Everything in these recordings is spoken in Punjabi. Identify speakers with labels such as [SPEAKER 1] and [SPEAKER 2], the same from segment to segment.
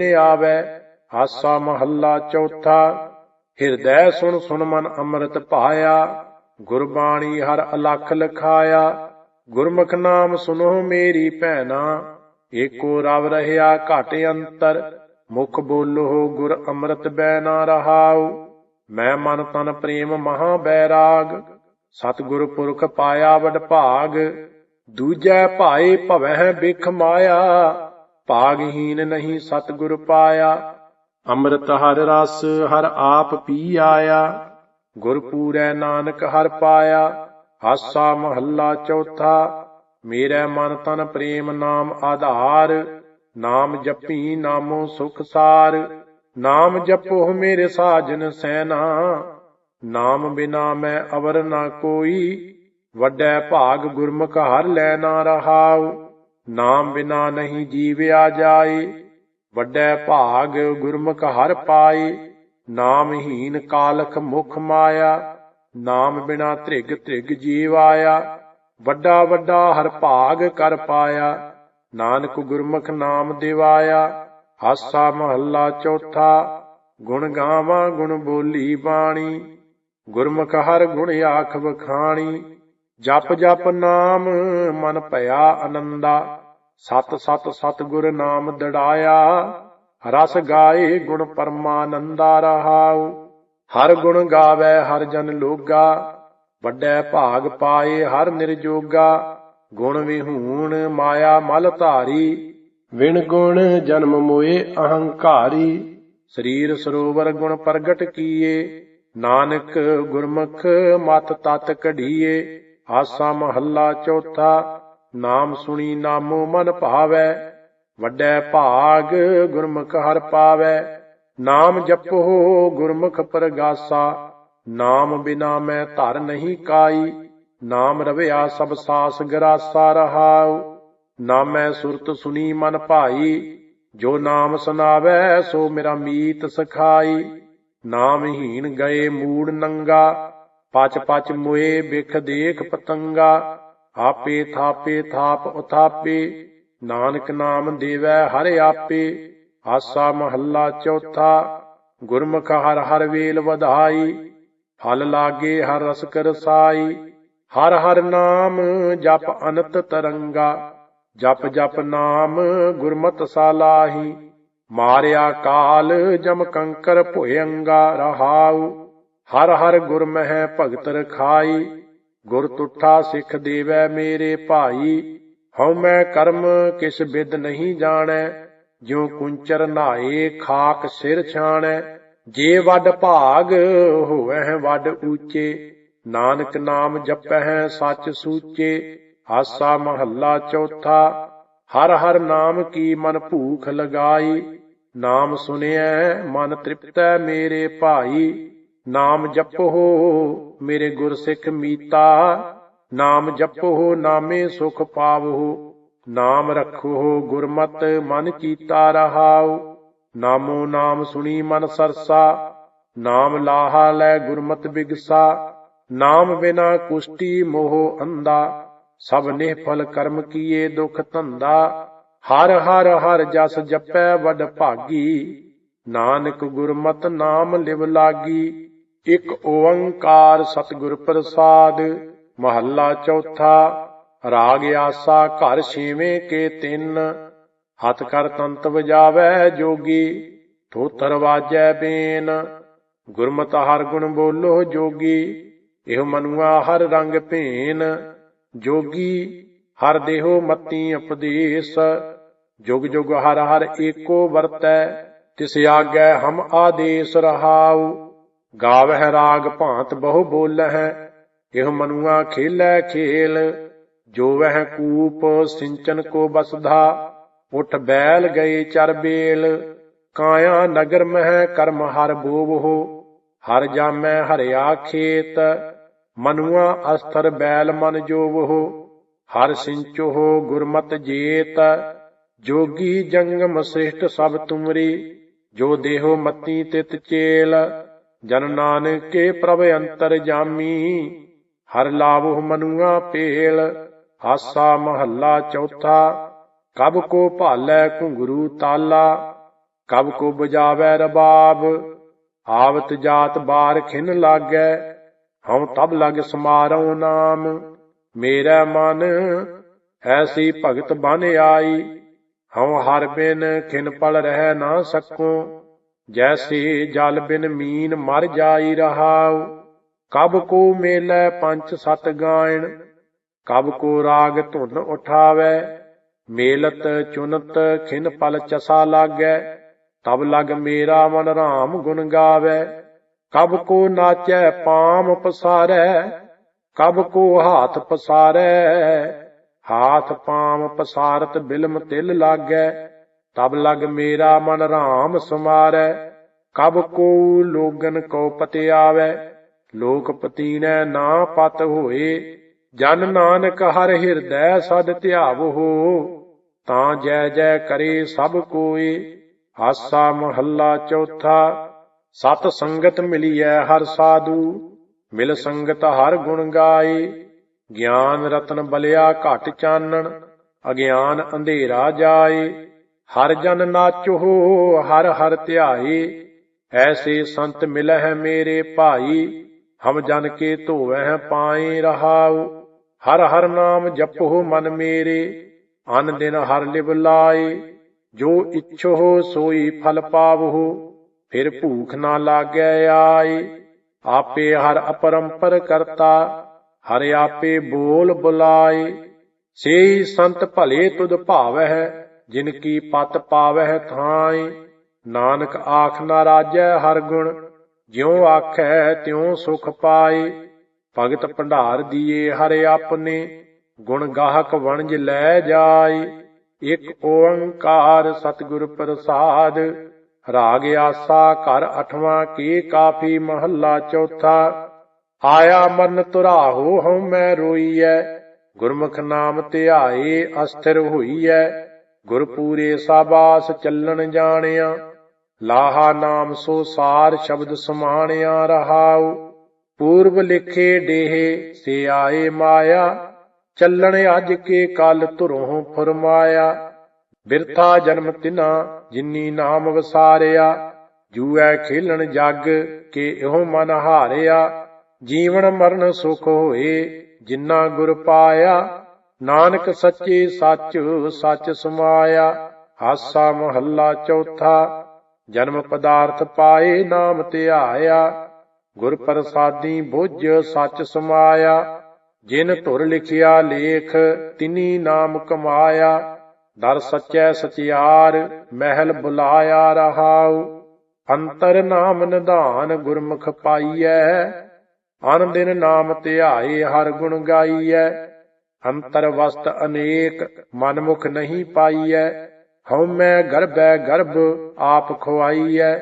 [SPEAKER 1] ਨੇ ਆਵੈ। ਹਾਸਾ ਮਹੱਲਾ ਚੌਥਾ, ਹਿਰਦੈ ਸੁਣ ਸੁਣ ਮਨ ਅੰਮ੍ਰਿਤ ਭਾਇਆ, ਗੁਰਬਾਣੀ ਹਰ ਅਲਖ ਲਖਾਇਆ, ਗੁਰਮੁਖ ਨਾਮ ਸੁਨੋ ਮੇਰੀ ਭੈਣਾ, ਏਕੋ ਰਵ ਰਹਿਆ ਘਟ ਅੰਤਰ, ਮੁਖ ਬੋਲੋ ਗੁਰ ਅੰਮ੍ਰਿਤ ਬੈ ਨਾ ਰਹਾਉ, ਮੈਂ ਮਨ ਤਨ ਪ੍ਰੇਮ ਮਹਾ ਬੈਰਾਗ, ਸਤਿਗੁਰ ਪੁਰਖ ਪਾਇਆ ਵਡ ਭਾਗ, ਦੂਜੈ ਭਾਏ ਭਵਹਿ ਬਿਖ ਮਾਇਆ ਭਾਗਹੀਨ ਨਹੀਂ ਸਤਿਗੁਰ ਪਾਇਆ, ਅੰਮ੍ਰਿਤ ਹਰ ਰਸ ਹਰ ਆਪ ਪੀ ਆਇਆ, ਗੁਰ ਪੂਰੈ ਨਾਨਕ ਹਰ ਪਾਇਆ, ਹਾਸਾ ਮਹੱਲਾ ਚੌਥਾ, ਮੇਰਾ ਮਨ ਤਨ ਪ੍ਰੇਮ ਨਾਮ ਆਧਾਰ, ਨਾਮ ਜਪੀ ਨਾਮੋ ਸੁਖ ਸਾਰ, ਨਾਮ ਜਪੋ ਮੇਰੇ ਸਾਜਨ ਸੈਨਾ, ਨਾਮ ਬਿਨਾ ਮੈਂ ਅਵਰ ਨਾ ਕੋਈ, ਵੱਡੈ ਭਾਗ ਗੁਰਮੁਖ ਹਰ ਲੈ ਨਾ ਰਹਾਉ ਨਾਮ ਬਿਨਾ ਨਹੀਂ ਜੀਵਿਆ ਜਾਏ, ਵੱਡੇ ਭਾਗ ਗੁਰਮੁਖ ਹਰ ਪਾਏ ਨਾਮਹੀਨ ਕਾਲਖ ਮੁਖ ਮਾਇਆ, ਨਾਮ ਬਿਨਾ ਧ੍ਰਿਗ ਧ੍ਰਿਗ ਜੀਵ ਆਇਆ, ਵੱਡਾ ਵੱਡਾ ਹਰ ਭਾਗ ਕਰ ਪਾਇਆ, ਨਾਨਕ ਗੁਰਮੁਖ ਨਾਮ ਦਿਵਾਇਆ, ਹਾਸਾ ਮਹੱਲਾ ਚੌਥਾ, ਗੁਣ ਗਾਵਾਂ ਗੁਣ ਬੋਲੀ ਬਾਣੀ, ਗੁਰਮੁਖ ਹਰ ਗੁਣ ਆਖ ਵਖਾਣੀ ਜਪ ਜਪ ਨਾਮ ਮਨ ਭਇਆ ਆਨੰਦਾ ਸਤ ਸਤ ਸਤ ਗੁਰ ਨਾਮ ਦੜਾਇਆ, ਰਸ ਗਾਏ ਗੁਣ ਪਰਮਾਨੰਦਾ ਰਹਾਉ। ਹਰ ਗੁਣ ਗਾਵੇ, ਹਰ ਜਨ ਲੋਗਾ, ਵੱਡੇ ਭਾਗ ਪਾਏ ਹਰ ਨਿਰਜੋਗਾ। ਗੁਣ ਵਿਹੂਣ ਮਾਇਆ ਮਲ ਧਾਰੀ, ਵਿਣ ਗੁਣ ਜਨਮ ਮੋਏ ਅਹੰਕਾਰੀ। ਸਰੀਰ ਸਰੋਵਰ ਗੁਣ ਪ੍ਰਗਟ ਕੀਏ, ਨਾਨਕ ਗੁਰਮੁਖ ਮਤ ਤਤ ਕਢੀਏ, ਆਸਾ ਮਹੱਲਾ ਚੌਥਾ ਨਾਮ ਸੁਣੀ ਨਾਮੋ ਮਨ ਭਾਵੈ, ਵੱਡੈ ਭਾਗ ਗੁਰਮੁਖ ਹਰ ਪਾਵੈ। ਨਾਮ ਜਪੋ ਗੁਰਮੁਖ ਪ੍ਰਗਾਸਾ, ਨਾਮ ਬਿਨਾ ਮੈਂ ਧਰ ਨਹੀਂ ਕਾਈ। ਨਾਮ ਰਵਿਆ ਸਭ ਸਾਸ ਗਰਾਸਾ ਰਹਾਉ। ਨਾਮੈ ਸੁਰਤ ਸੁਨੀ ਮਨ ਭਾਈ, ਜੋ ਨਾਮ ਸੁਨਾਵੈ ਸੋ ਮੇਰਾ ਮੀਤ ਸਖਾਈ। ਨਾਮਹੀਨ ਗਏ ਮੂੜ ਨੰਗਾ ਪਚ ਪਚ ਮੁਏ ਬਿਖ ਦੇਖ ਪਤੰਗਾ। ਆਪੇ ਥਾਪੇ ਥਾਪ ਉਥਾਪੇ, ਨਾਨਕ ਨਾਮ ਦੇਵੈ ਹਰ ਆਪੇ, ਆਸਾ ਮਹੱਲਾ ਚੌਥਾ, ਗੁਰਮੁਖ ਹਰ ਹਰ ਵੇਲ ਵਧਾਈ, ਫਲ ਲਾਗੇ ਹਰ ਰਸ ਕਰਸਾਈ ਹਰ ਹਰ ਨਾਮ ਜਪ ਅਨੰਤ ਤਰੰਗਾ, ਜਪ ਜਪ ਨਾਮ ਗੁਰਮਤਿ ਸਾਲਾਹੀ ਮਾਰਿਆ ਕਾਲ ਜਮ ਕੰਕਰ ਭੁਇੰਗਾ ਰਹਾਉ, ਹਰ ਹਰ ਗੁਰ ਭਗਤ ਰਖਾਈ ਗੁਰ ਤੁਠਾ ਸਿੱਖ ਦੇਵੈ ਮੇਰੇ ਭਾਈ, ਹਉ ਮੈਂ ਕਰਮ ਕਿਸ ਬਿਦ ਨਹੀਂ ਜਾਣੈ, ਜਿਉ ਕੁੰਚਰ ਨਾਏ ਖਾਕ ਸਿਰ ਛਾਣੈ, ਜੇ ਵੱਡ ਭਾਗ ਹੋਵੈ ਵੱਡ ਊਚੇ, ਨਾਨਕ ਨਾਮ ਜਪਹਿ ਸੱਚ ਸੂਚੇ ਹਾਸਾ ਮਹੱਲਾ ਚੌਥਾ, ਹਰ ਹਰ ਨਾਮ ਕੀ ਮਨ ਭੂਖ ਲਗਾਈ, ਨਾਮ ਸੁਨਿਐ ਮਨ ਤ੍ਰਿਪਤੈ ਮੇਰੇ ਭਾਈ ਨਾਮ ਜਪੋ ਮੇਰੇ ਗੁਰ ਸਿੱਖ ਮੀਤਾ, ਨਾਮ ਜਪੋ ਨਾਮੇ ਸੁਖ ਪਾਵੋ, ਨਾਮ ਰੱਖੋ ਗੁਰਮਤ ਮਨ ਚੀਤਾ ਰਹਾਓ ਨਾਮੋ ਨਾਮ ਸੁਣੀ ਮਨ ਸਰਸਾ, ਨਾਮ ਲਾਹਾ ਲੈ ਗੁਰਮਤ ਬਿਗਸਾ, ਨਾਮ ਬਿਨਾ ਕੁਸ਼ਟੀ ਮੋਹ ਅੰਦਾ ਸਭ ਨਿਹਫਲ ਕਰਮ ਕੀਏ ਦੁਖ ਧੰਦਾ, ਹਰ ਹਰ ਹਰ ਜਸ ਜਪੈ ਵਡ ਭਾਗੀ, ਨਾਨਕ ਗੁਰਮਤ ਨਾਮ ਲਿਵ ਲਾਗੀ ਇਕ ਓੰਕਾਰ ਸਤਿਗੁਰ ਪ੍ਰਸਾਦ ਮਹੱਲਾ ਚੌਥਾ, ਰਾਗ ਆਸਾ ਘਰ ਛੇਵੇਂ ਕੇ ਤਿੰਨ, ਹੱਥ ਕਰ ਤੰਤ ਵਜਾਵੈ ਜੋਗੀ, ਥੋਤਰ ਵਾਜੈ ਬੇਨ, ਗੁਰਮਤਿ ਹਰ ਗੁਣ ਬੋਲੋ ਜੋਗੀ, ਇਹ ਮਨੁਆ ਹਰ ਰੰਗ ਭੇਨ, ਜੋਗੀ ਹਰ ਦੇਹੋ ਮਤੀ ਉਪਦੇਸ਼, ਜੁਗ ਜੁਗ ਹਰ ਹਰ ਏਕੋ ਵਰਤੈ, ਤਿਸ ਆਗੈ ਹਮ ਆਦੇਸ ਰਹਾਉ। ਗਾਵਹਿ ਰਾਗ ਭਾਂਤ ਬਹੁ ਬੋਲਹਿ ਇਹ ਮਨੁਆ ਖੇਲੈ ਖੇਲ, ਜੋ ਵਹਿ ਕੂਪ ਸਿੰਚਨ ਕੋ ਬਸਧਾ ਉਠ ਬੈਲ ਗਏ ਚਰ ਬੇਲ, ਕਾਇਆ ਨਗਰ ਮਹਿ ਕਰਮ ਹਰ ਬੋਵੋ ਹਰ ਜਾਮੈ ਹਰਿਆ ਖੇਤ, ਮਨੁਆ ਅਸਥਰ ਬੈਲ ਮਨ ਜੋਵੋ ਹਰ ਸਿੰਚੋ ਗੁਰਮਤ ਜੇਤ, ਜੋਗੀ ਜੰਗਮ ਸ੍ਰਿਸ਼ਟ ਸਭ ਤੁਮਰੀ, ਜੋ ਦੇਹੋ ਮਤੀ ਤਿਤ ਚੇਲ ਜਨ ਨਾਨਕੇ ਪ੍ਰਭ ਅੰਤਰ ਜਾਮੀ, ਹਰ ਲਾਵੋ ਮਨੁਆ ਪੇਲ ਹਾਸਾ ਮਹੱਲਾ ਚੌਥਾ, ਕਬ ਕੋ ਭਾਲੈ ਘੁੰਗਰੂ ਤਾਲਾ, ਕਬ ਕੋ ਬਜਾਵੈ ਰਬਾਬ, ਆਵਤ ਜਾਤ ਬਾਰ ਖਿਨ ਲਾਗੈ, ਹਉ ਤਬ ਲਗ ਸਮਾਰਉ ਨਾਮ, ਮੇਰਾ ਮਨ, ਐਸੀ ਭਗਤ ਬਨ ਆਈ, ਹਉ ਹਰ ਬਿਨ ਖਿਨ ਪਲ ਰਹਿ ਨਾ ਸਕੋ। ਜੈਸੇ ਜਲ ਬਿਨ ਮੀਨ ਮਰ ਜਾਈ ਰਹਾਉ, ਕਬ ਕੋ ਮੇਲੇ ਪੰਚ ਸਤ ਗਾਇਣ, ਕਬ ਕੋ ਰਾਗ ਧੁਨ ਉਠਾਵੈ, ਮੇਲਤ ਚੁਨਤ ਖਿਨ ਪਲ ਚਸਾ ਲਾਗੈ, ਤਬ ਲਗ ਮੇਰਾ ਮਨ ਰਾਮ ਗੁਣ ਗਾਵੈ, ਕਬ ਕੋ ਨਾਚੈ ਪਾਮ ਪਸਾਰੈ, ਕਬ ਕੋ ਹਾਥ ਪਸਾਰੈ, ਹਾਥ ਪਾਮ ਪਸਾਰਤ ਬਿਲਮ ਤਿਲ ਲਾਗੈ ਤਬ ਲਗ ਮੇਰਾ ਮਨ ਰਾਮ ਸਮਾਰੈ, ਕਬ ਕੋ ਲੋਗਨ ਕੋ ਪਤਿਆਵੈ। ਲੋਕ ਪਤੀਨੈ ਨਾ ਪਤ ਹੋਏ, ਜਨ ਨਾਨਕ ਹਰ ਹਿਰਦੈ ਸਦ ਧਿਆਵੋ ਤਾਂ ਜੈ ਜੈ ਕਰੇ ਸਭ ਕੋਏ ਆਸਾ ਮਹੱਲਾ ਚੌਥਾ, ਸਤ ਸੰਗਤ ਮਿਲੀਐ ਹਰ ਸਾਧੂ, ਮਿਲ ਸੰਗਤ ਹਰ ਗੁਣ ਗਾਏ। ਗਿਆਨ ਰਤਨ ਬਲਿਆ ਘਟ ਚਾਨਣ, ਅਗਿਆਨ ਅੰਧੇਰਾ ਜਾਏ। ਹਰ ਜਨ ਨਾਚੋ ਹਰ ਹਰ ਧਿਆਏ ਐਸੇ ਸੰਤ ਮਿਲਹਿ ਮੇਰੇ ਭਾਈ, ਹਮ ਜਨ ਕੇ ਧੋਵਹਿ ਪਾਏ ਰਹਾਉ। ਹਰ ਹਰ ਨਾਮ ਜਪੋ ਮਨ ਮੇਰੇ, ਅਨ ਦਿਨ ਹਰ ਲਿਵ ਲਾਏ। ਜੋ ਇਛੋ ਸੋਈ ਫਲ ਪਾਵਹੁ, ਫਿਰ ਭੂਖ ਨਾ ਲਾਗੈ ਆਏ। ਆਪੇ ਹਰ ਅਪਰੰਪਰ ਕਰਤਾ, ਹਰ ਆਪੇ ਬੋਲ ਬੁਲਾਏ। ਸੇਈ ਸੰਤ ਭਲੇ ਤੁਧ ਭਾਵਹਿ ਜਿਨ ਕੀ ਪਤ ਪਾਵਹਿ ਥਾਈ, ਨਾਨਕ ਆਖ ਨਾ ਰਾਜੈ ਹਰ ਗੁਣ, ਜਿਉ ਆਖੈ ਤਿਉ ਸੁਖ ਪਾਏ ਭਗਤ ਭੰਡਾਰ ਦੀਏ ਹਰ ਆਪਨੇ, ਗੁਣ ਗਾਹਕ ਵਣਜ ਲੈ ਜਾਏ ਇਕ ਓੰਕਾਰ ਸਤਿਗੁਰ ਪ੍ਰਸਾਦ, ਰਾਗ ਆਸਾ ਘਰ ਅਠਵਾਂ ਕੀ ਕਾਫੀ ਮਹੱਲਾ ਚੌਥਾ। ਆਇਆ ਮਨ ਤੁਰਾਹੋ ਹਉ ਮੈਂ ਰੋਈਐ, ਗੁਰਮੁਖ ਨਾਮ ਧਿਆਏ ਅਸਥਿਰ ਹੋਈਐ। ਗੁਰਪੂਰੇ ਸਾਬਾਸ ਚੱਲਣ ਜਾਣਿਆ। ਲਾਹਾ ਨਾਮ ਸੋ ਸਾਰ ਸ਼ਬਦ ਸਮਾਣਿਆ ਰਹਾਉ। ਪੂਰਬ ਲਿਖੇ ਡੇਹੇ ਸੇ ਆਏ ਮਾਇਆ। ਚੱਲਣ ਅੱਜ ਕੇ ਕੱਲ ਧੁਰੋਂ ਫਰਮਾਇਆ। ਬਿਰਥਾ ਜਨਮ ਤਿਨਾ ਜਿਨੀ ਨਾਮ ਵਸਾਰਿਆ। ਜੂਐ ਖੇਲਣ ਜਗ ਕੇ ਇਹੋ ਮਨ ਹਾਰਿਆ। ਜੀਵਨ ਮਰਨ ਸੁਖ ਹੋਏ ਜਿਨਾ ਗੁਰ ਪਾਇਆ। ਨਾਨਕ ਸੱਚੇ ਸੱਚ ਸੱਚ ਸਮਾਇਆ, ਹਾਸਾ ਮਹੱਲਾ ਚੌਥਾ, ਜਨਮ ਪਦਾਰਥ ਪਾਏ, ਨਾਮ ਧਿਆਇਆ, ਗੁਰ ਪ੍ਰਸਾਦੀ ਬੁੱਝ, ਸੱਚ ਸਮਾਇਆ, ਜਿਨ ਧੁਰ ਲਿਖਿਆ ਲੇਖ, ਤਿਨੀ ਨਾਮ ਕਮਾਇਆ, ਦਰ ਸੱਚੈ ਸਚਿਆਰ, ਮਹਿਲ ਬੁਲਾਇਆ ਰਹਾਉ, ਅੰਤਰ ਨਾਮ ਨਿਧਾਨ ਗੁਰਮੁਖ ਪਾਈਐ, ਅਨ ਦਿਨ ਨਾਮ ਧਿਆਏ, ਹਰ ਗੁਣ ਗਾਈਐ ਅੰਤਰ ਵਸਤ ਅਨੇਕ ਮਨਮੁਖ ਨਹੀਂ ਪਾਈਐ। ਹਉਮੈ ਗਰਭੈ ਗਰਭ ਆਪ ਖੁਆਈਐ।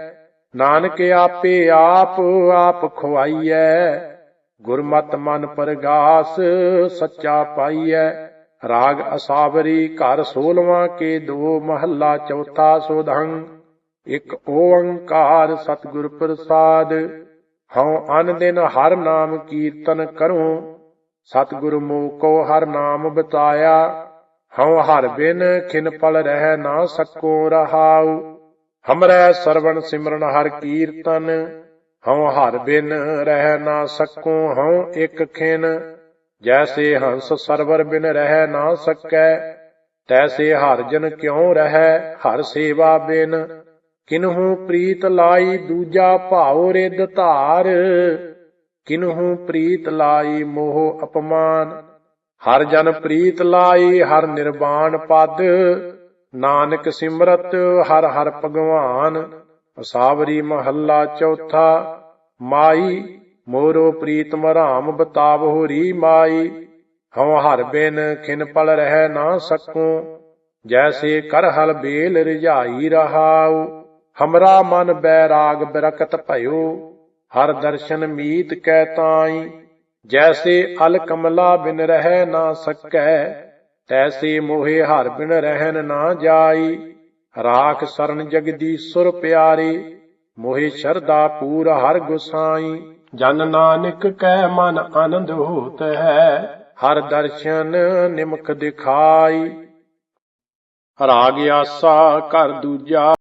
[SPEAKER 1] ਨਾਨਕ ਆਪੇ ਆਪ ਆਪ ਖੁਆਈਐ। ਗੁਰਮਤ ਮਨ ਪਰਗਾਸ ਸੱਚਾ ਪਾਈਐ। ਰਾਗ ਅਸਾਵਰੀ ਘਰ 16ਵਾਂ ਕੇ ਦੋ ਮਹੱਲਾ ਚੌਥਾ ਸੋਧੰ। ਇੱਕ ਓੰਕਾਰ ਸਤਿਗੁਰ ਪ੍ਰਸਾਦ। ਹਉ ਅਨ ਦਿਨ ਹਰ ਨਾਮ ਕੀਰਤਨ ਕਰੂੰ। ਸਤਿਗੁਰ ਮੋਕੋ ਹਰ ਨਾਮ ਬਤਾਇਆ, ਹਉ ਹਰ ਬਿਨ ਖਿਨ ਪਲ ਰਹਿ ਨਾ ਸਕੋ ਰਹਾਉ। ਹਮਰੈ ਸਰਵਣ ਸਿਮਰਨ ਹਰ ਕੀਰਤਨ, ਹਉ ਹਰ ਬਿਨ ਰਹਿ ਨਾ ਸਕੋ ਹਉ ਇਕ ਖਿਨ। ਜੈਸੇ ਹੰਸ ਸਰਵਰ ਬਿਨ ਰਹਿ ਨਾ ਸਕੈ, ਤੈਸੇ ਹਰ ਜਨ ਕਿਉ ਰਹਿ ਹਰ ਸੇਵਾ ਬਿਨ। ਕਿਨਹੂ ਪ੍ਰੀਤ ਲਾਈ ਦੂਜਾ ਭਾਉ ਰਿੱਧ ਧਾਰ ਕਿਨਹੂ ਪ੍ਰੀਤ ਲਾਈ ਮੋਹ ਅਪਮਾਨ? ਹਰ ਜਨ ਪ੍ਰੀਤ ਲਾਈ, ਹਰ ਨਿਰਵਾਣ ਪਦ। ਨਾਨਕ ਸਿਮਰਤ, ਹਰ ਹਰ ਭਗਵਾਨ। ਅਸਾਵਰੀ ਮਹੱਲਾ ਚੌਥਾ। ਮਾਈ, ਮੋਰੋ ਪ੍ਰੀਤਮ ਰਾਮ ਬਤਾਵੋ ਰੀ ਮਾਈ। ਹਉ ਹਰ ਬਿਨ ਖਿਨ ਪਲ ਰਹਿ ਨਾ ਸਕੂੰ। ਜੈਸੇ ਕਰ ਹਲ ਬੇਲ ਰਿਝਾਈ ਰਹਾਉ। ਹਮਰਾ ਮਨ ਬੈਰਾਗ ਬਰਕਤ ਭਇਓ। ਹਰ ਦਰਸ਼ਨ ਮੀਤ ਕੈ ਤਾਈ, ਜੈਸੇ ਅਲ ਕਮਲਾ ਬਿਨ ਰਹਿ ਨਾ ਸਕੈ, ਤੈਸੇ ਮੋਹਿ ਹਰ ਬਿਨ ਰਹਿਨ ਨਾ ਜਾਈ, ਰਾਖ ਸਰਨ ਜਗਦੀਸ਼ੁਰ ਪਿਆਰੇ, ਮੋਹਿ ਸ਼ਰਦਾ ਪੂਰ ਹਰ ਗੁਸਾਈ, ਜਨ ਨਾਨਕ ਕੈ ਮਨ ਆਨੰਦ ਹੋਤ ਹੈ, ਹਰ ਦਰਸ਼ਨ ਨਿਮਕ ਦਿਖਾਈ, ਰਾਗ ਆਸਾ ਕਰ ਦੂਜਾ